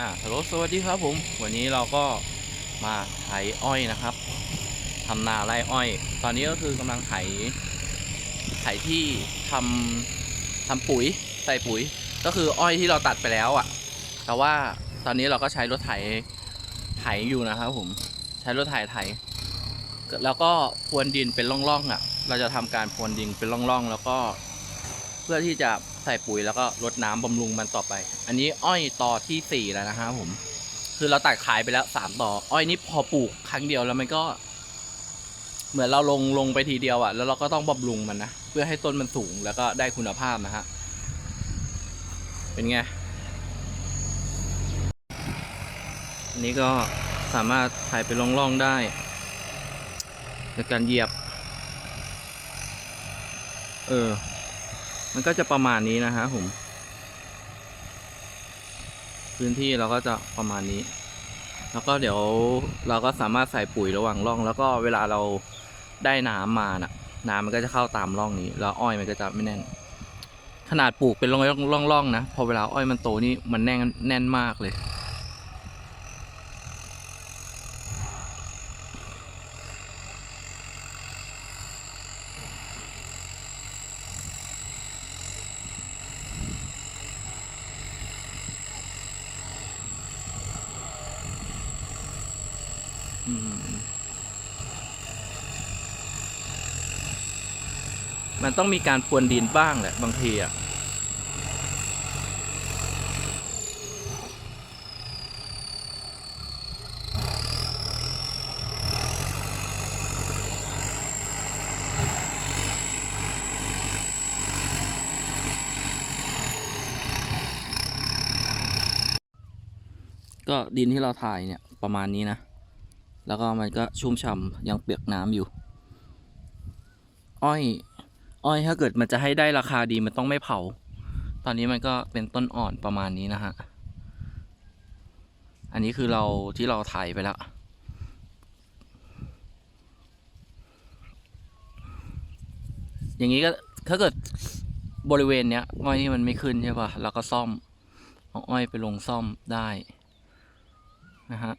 อ่าฮัลโหลสวัสดีครับผม วันนี้เราก็มาไถอ้อยนะครับทำนาไร่อ้อย ตอนนี้ก็คือกำลังไถ ไถที่ทำทำปุ๋ย ใส่ปุ๋ย ก็คืออ้อยที่เราตัดไปแล้วอะ่ะ แต่ว่าตอนนี้เราก็ใช้รถไถ ไถอยู่นะครับผม ใช้รถไถไถ แล้วก็พรวนดินเป็นร่องๆอะ เราจะทำการพรวนดินเป็นร่องๆ แล้วก็เพื่อที่จะ ใส่ปุ๋ยแล้วก็รดน้ำบำรุงมันต่อไป อันนี้อ้อยต่อที่สี่แล้วนะครับผม คือเราตัดขายไปแล้วสามต่อ อ้อยนี่พอปลูกครั้งเดียวแล้วมันก็ เหมือนเราลงลงไปทีเดียวอะ่ะแล้วเราก็ต้องบำรุงมันนะเพื่อให้ต้นมันสูงแล้วก็ได้คุณภาพนะฮะเป็นไงอันนี้ก็สามารถถ่ายไปล่องๆได้ในการเหยียบ เออ มันก็จะประมาณนี้นะฮะผม พื้นที่เราก็จะประมาณนี้ แล้วก็เดี๋ยวเราก็สามารถใส่ปุ๋ยระหว่างร่อง แล้วก็เวลาเราได้น้ำมาน่ะ น้ำมันก็จะเข้าตามร่องนี้ แล้วอ้อยมันก็จะไม่แน่น ขนาดปลูกเป็นร่องร่องร่องๆนะ พอเวลาอ้อยมันโตนี่มันแน่นแน่นมากเลย อืม มันต้องมีการพวนดินบ้างแหละบางทีอะก็ดินที่เราถ่ายเนี่ยประมาณนี้นะ แล้วก็มันก็ชุ่มฉ่ำยังเปียกน้ำอยู่ อ้อย อ้อยถ้าเกิดมันจะให้ได้ราคาดีมันต้องไม่เผา ตอนนี้มันก็เป็นต้นอ่อนประมาณนี้นะฮะ อันนี้คือเราที่เราถ่ายไปแล้วอย่างนี้ก็ถ้าเกิดบริเวณเนี้ยอ้อยที่มันไม่ขึ้นใช่ป่ะเราก็ซ่อมเอาอ้อยไปลงซ่อมได้นะฮะ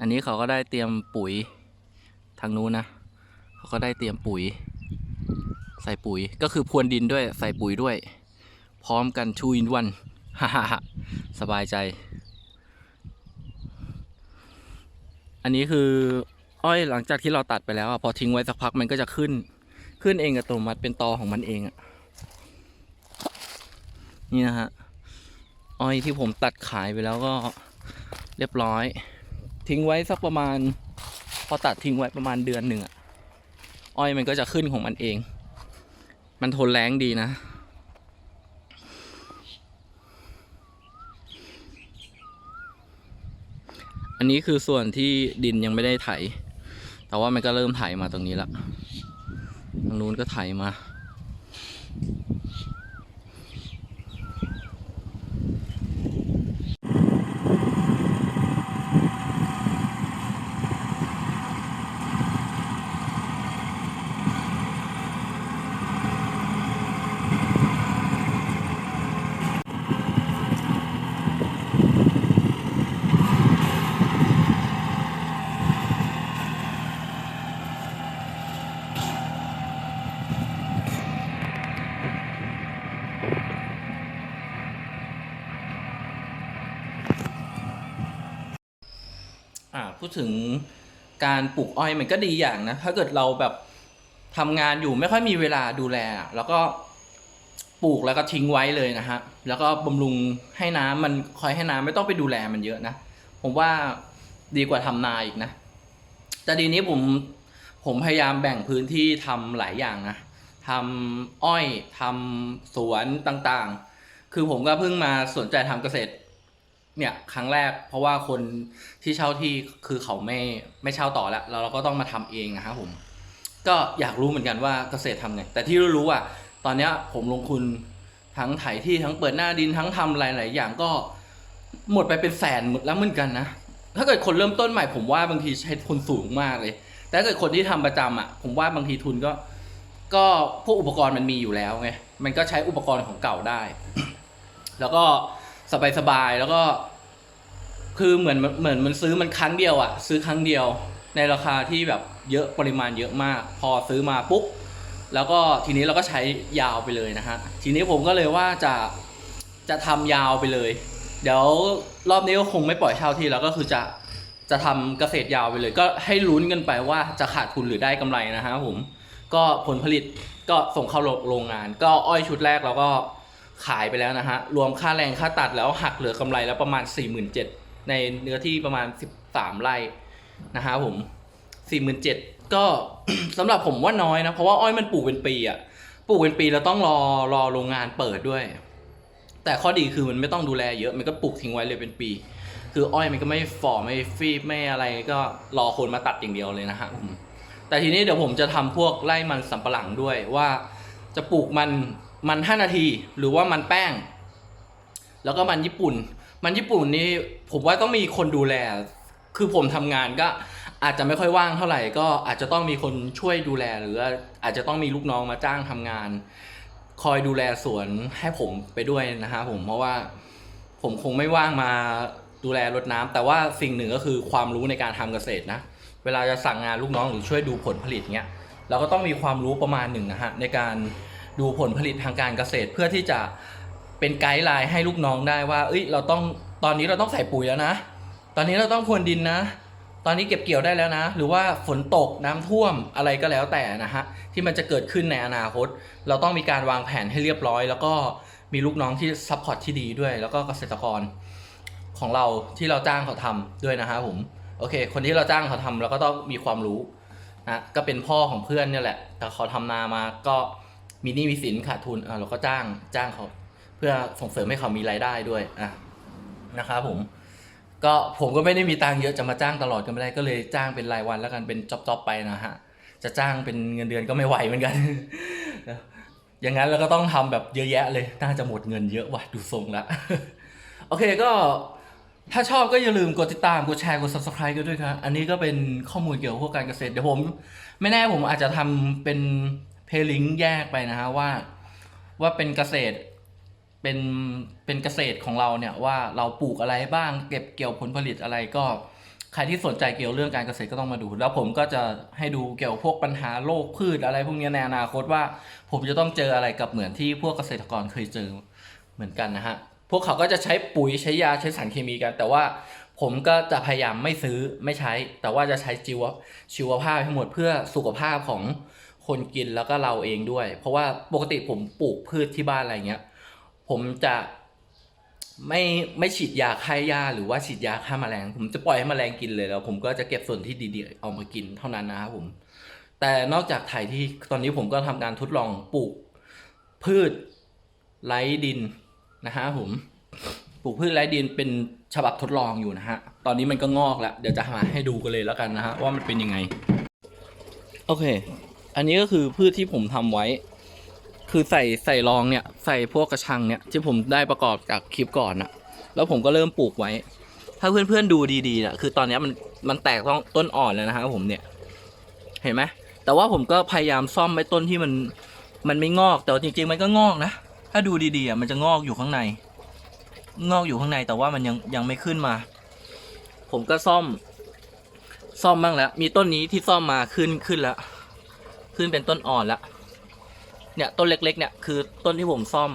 อันนี้เขาก็ได้เตรียมปุ๋ยทางนู้นนะ เขาก็ได้เตรียมปุ๋ย ใส่ปุ๋ยก็คือพรวนดินด้วยใส่ปุ๋ยด้วย พร้อมกันชูอินวันฮ่าฮ่าฮ่าสบายใจ อันนี้คืออ้อยหลังจากที่เราตัดไปแล้วอะพอทิ้งไว้สักพักมันก็จะขึ้น ขึ้นเองอัตโนมัติเป็นตอของมันเองอะนี่นะฮะอ้อยที่ผมตัดขายไปแล้วก็เรียบร้อย ทิ้งไว้สักประมาณ พอตัดทิ้งไว้ประมาณเดือนหนึ่งอะอ้อยมันก็จะขึ้นของมันเอง มันทนแรงดีนะ อันนี้คือส่วนที่ดินยังไม่ได้ไถ แต่ว่ามันก็เริ่มไถมาตรงนี้ละตรงนู้นก็ไถมา อ่า พูดถึงการปลูกอ้อยมันก็ดีอย่างนะ ถ้าเกิดเราแบบทำงานอยู่ไม่ค่อยมีเวลาดูแล แล้วก็ปลูกแล้วก็ทิ้งไว้เลยนะฮะ แล้วก็บำรุงให้น้ำมันคอยให้น้ำไม่ต้องไปดูแลมันเยอะนะ ผมว่าดีกว่าทำนาอีกนะ แต่ดีนี้ผมผมพยายามแบ่งพื้นที่ทำหลายอย่างนะทำอ้อยทำสวนต่างๆ คือผมก็เพิ่งมาสนใจทำเกษตร เนี่ยครั้งแรกเพราะว่าคนที่เช่าที่คือเขาไม่ไม่เช่าต่อแล้วแล้วเราก็ต้องมาทำเองนะครับผม ก็อยากรู้เหมือนกันว่าเกษตรทำไงแต่ที่รู้ๆอะตอนเนี้ยผมลงทุนทั้งไถที่ทั้งเปิดหน้าดินทั้งทำหลาย ๆ อย่างก็หมดไปเป็นแสนหมดแล้วเหมือนกันนะถ้าเกิดคนเริ่มต้นใหม่ผมว่าบางทีใช้ทุนสูงมากเลย แต่ถ้าเกิดคนที่ทำประจำอะผมว่าบางทีทุนก็ ก็พวกอุปกรณ์มันมีอยู่แล้วไงมันก็ใช้อุปกรณ์ของเก่าได้ แล้วก็ สบายๆแล้วก็ คือเหมือนเหมือนมันซื้อมันครั้งเดียวอะซื้อครั้งเดียว ในราคาที่แบบเยอะปริมาณเยอะมาก พอซื้อมาปุ๊บแล้วก็ทีนี้เราก็ใช้ยาวไปเลยนะฮะทีนี้ผมก็เลยว่าจะจะทำยาวไปเลย เดี๋ยวรอบนี้ก็คงไม่ปล่อยเช่าที่แล้วก็คือจะจะทำเกษตรยาวไปเลย ก็ให้ลุ้นกันไปว่าจะขาดทุนหรือได้กำไรนะฮะผมก็ผลผลิตก็ส่งเข้าโรงงาน ก็อ้อยชุดแรกเราก็ ขายไปแล้วนะฮะ รวมค่าแรงค่าตัดแล้วหักเหลือกำไรแล้วประมาณ 4 7 0 0 0ในเนื้อที่ประมาณ 13 ไร่นะฮะผม 47,000ก็สำหรับผมว่าน้อยนะ เพราะว่าอ้อยมันปลูกเป็นปีอะปลูกเป็นปีแล้วต้องรอรอโรงงานเปิดด้วย แต่ข้อดีคือมันไม่ต้องดูแลเยอะ มันก็ปลูกทิ้งไว้เลยเป็นปี คืออ้อยมันก็ไม่ฝ่อไม่ฟีบไม่อะไรก็รอคนมาตัดอย่างเดียวเลยนะฮะแต่ทีนี้เดี๋ยวผมจะทำพวกไร่มันสำปะหลังด้วยว่าจะปลูกมัน มัน5นาที หรือว่ามันแป้ง แล้วก็มันญี่ปุ่น มันญี่ปุ่นนี่ผมว่าต้องมีคนดูแล คือผมทำงานก็อาจจะไม่ค่อยว่างเท่าไหร่ ก็อาจจะต้องมีคนช่วยดูแล หรืออาจจะต้องมีลูกน้องมาจ้างทำงาน คอยดูแลสวนให้ผมไปด้วยนะฮะผมเพราะว่าผมคงไม่ว่างมาดูแลรดน้ำแต่ว่าสิ่งหนึ่งก็คือความรู้ในการทำเกษตรนะเวลาจะสั่งงานลูกน้องหรือช่วยดูผลผลิตเนี้ยเราก็ต้องมีความรู้ประมาณหนึ่งนะฮะในการ ดูผลผลิตทางการเกษตรเพื่อที่จะเป็นไกด์ไลน์ให้ลูกน้องได้ว่า เอ้ย เราต้อง ตอนนี้เราต้องใส่ปุ๋ยแล้วนะ ตอนนี้เราต้องพรวนดินนะ ตอนนี้เก็บเกี่ยวได้แล้วนะ หรือว่าฝนตกน้ำท่วมอะไรก็แล้วแต่นะฮะ ที่มันจะเกิดขึ้นในอนาคต เราต้องมีการวางแผนให้เรียบร้อย แล้วก็มีลูกน้องที่ซัพพอร์ตที่ดีด้วย แล้วก็เกษตรกรของเราที่เราจ้างเขาทำด้วยนะฮะผม โอเค คนที่เราจ้างเขาทำเราก็ต้องมีความรู้นะ ก็เป็นพ่อของเพื่อนเนี่ยแหละ แต่เขาทำนามาก็ มีหนี้มีสินขาดทุนอะเราก็จ้างจ้างเขาเพื่อส่งเสริมให้เขามีรายได้ด้วยอะนะครับผม ก็ผมก็ไม่ได้มีตังค์เยอะจะมาจ้างตลอดก็ไม่ได้ก็เลยจ้างเป็นรายวันแล้วกันเป็นจ็อบๆไปนะฮะจะจ้างเป็นเงินเดือนก็ไม่ไหวเหมือนกัน อย่างนั้นเราก็ต้องทำแบบเยอะแยะเลยน่าจะหมดเงินเยอะว่ะดูทรงละโอเคก็ถ้าชอบก็อย่าลืมกดติดตาม กดแชร์ กด subscribe กันด้วยครับ อันนี้ก็เป็นข้อมูลเกี่ยวกับพวกการเกษตร เดี๋ยวผม ไม่แน่ผมอาจจะทำเป็น เพลิงแยกไปนะฮะว่าว่าเป็นเกษตรเป็นเป็นเกษตรของเราเนี่ยว่าเราปลูกอะไรบ้างเก็บเกี่ยวผลผลิตอะไรก็ใครที่สนใจเกี่ยวเรื่องการเกษตรก็ต้องมาดู แล้วผมก็จะให้ดูเกี่ยวพวกปัญหาโรคพืชอะไรพวกนี้ในอนาคตว่า ผมจะต้องเจออะไรกับเหมือนที่พวกเกษตรกรเคยเจอเหมือนกันนะฮะพวกเขาก็จะใช้ปุ๋ยใช้ยาใช้สารเคมีกัน แต่ว่าผมก็จะพยายามไม่ซื้อไม่ใช้ แต่ว่าจะใช้ชีวชีวภาพทั้งหมดเพื่อสุขภาพของ คนกินแล้วก็เราเองด้วย เพราะว่าปกติผมปลูกพืชที่บ้านอะไรเงี้ย ผมจะไม่ไม่ฉีดยาฆ่าหญ้าหรือว่าฉีดยาฆ่าแมลง ผมจะปล่อยให้แมลงกินเลยแล้ว ผมก็จะเก็บส่วนที่ดีๆเอามากินเท่านั้นนะครับผม แต่นอกจากไถที่ตอนนี้ผมก็ทำการทดลองปลูกพืชไร้ดินนะฮะผมปลูกพืชไร้ดินเป็นฉบับทดลองอยู่นะฮะ ตอนนี้มันก็งอกแล้ว เดี๋ยวจะมาให้ดูกันเลยแล้วกันนะฮะว่ามันเป็นยังไง โอเค อันนี้ก็คือพืชที่ผมทำไว้ คือใส่ใส่รองเนี่ย ใส่พวกกระชังเนี่ย ที่ผมได้ประกอบจากคลิปก่อนอะแล้วผมก็เริ่มปลูกไว้ ถ้าเพื่อนๆดูดีๆนี่ยคือตอนนี้มันมันแตกต้องต้นอ่อนแล้วนะฮะผมเนี่ย เห็นไหมแต่ว่าผมก็พยายามซ่อมไอ้ต้นที่มันมันไม่งอก แต่จริงๆมันก็งอกนะ ถ้าดูดีๆอะมันจะงอกอยู่ข้างใน งอกอยู่ข้างในแต่ว่ามันยังยังไม่ขึ้นมา ผมก็ซ่อม ซ่อมบ้างแล้ว มีต้นนี้ที่ซ่อมมาขึ้นขึ้นแล้ว ขึ้นเป็นต้นอ่อนแล้ว เนี่ยต้นเล็กๆเนี่ยคือต้นที่ผมซ่อม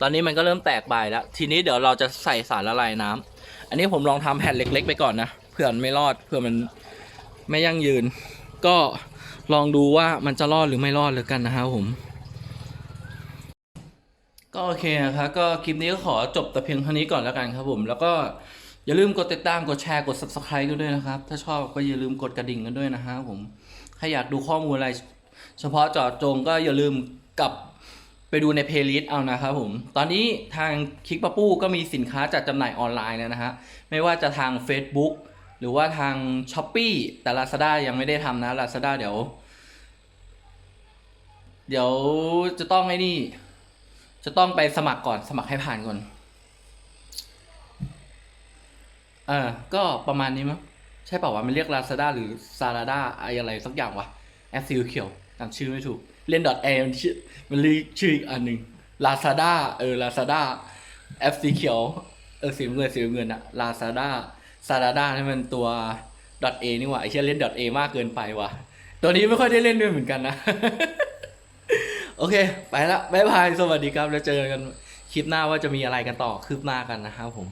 ตอนนี้มันก็เริ่มแตกใบแล้ว ทีนี้เดี๋ยวเราจะใส่สารละลายน้ำอันนี้ผมลองทำแผ่นเล็ก ๆ ไปก่อนนะเผื่อมันไม่รอดเผื่อมันไม่ยั่งยืน ก็ลองดูว่ามันจะรอดหรือไม่รอดเลยกันนะครับผม ก็โอเคนะครับก็คลิปนี้ก็ขอจบแต่เพียงเท่านี้ก่อนแล้วกันครับผมแล้วก็อย่าลืมกดติดตามกดแชร์กด subscribe กันด้วยนะครับ ถ้าชอบก็อย่าลืมกดกระดิ่งกันด้วยนะฮะผม ถ้าอยากดูข้อมูลอะไร เฉพาะเจาะจงก็อย่าลืมกลับไปดูในเพลย์ลิสต์เอานะครับผม ตอนนี้ทางคิกปะปู้ก็มีสินค้าจัดจำหน่ายออนไลน์แล้วนะฮะ ไม่ว่าจะทาง Facebook หรือว่าทาง s h อ p e e แต่ Lazada ยังไม่ได้ทำนะ Lazada เดี๋ยว เดี๋ยวจะต้องไอ้นี่ จะต้องไปสมัครก่อนสมัครให้ผ่านก่อนเออก็ประมาณนี้มั้งใช่เปล่าวะมันเรียก Lazada หรือ Zalada อะไรสักอย่างวะแอปซีเขียว จำชื่อไม่ถูก เล่น .a มันชื่อมันเรียกชื่ออีกอันหนึ่ง Lazada เออ Lazada แอปสีเขียว เออสีเงินสีเงินอะลาซาด้าซาดาด้านี่มันตัว .a นี่หว่าไอเชี่ยเล่น .a มากเกินไปว่ะ ตัวนี้ไม่ค่อยได้เล่นด้วยเหมือนกันนะ โอเค ไปละบ๊ายบาย สวัสดีครับ แล้วเจอกันคลิปหน้าว่าจะมีอะไรกันต่อคืบหน้ากันนะครับผม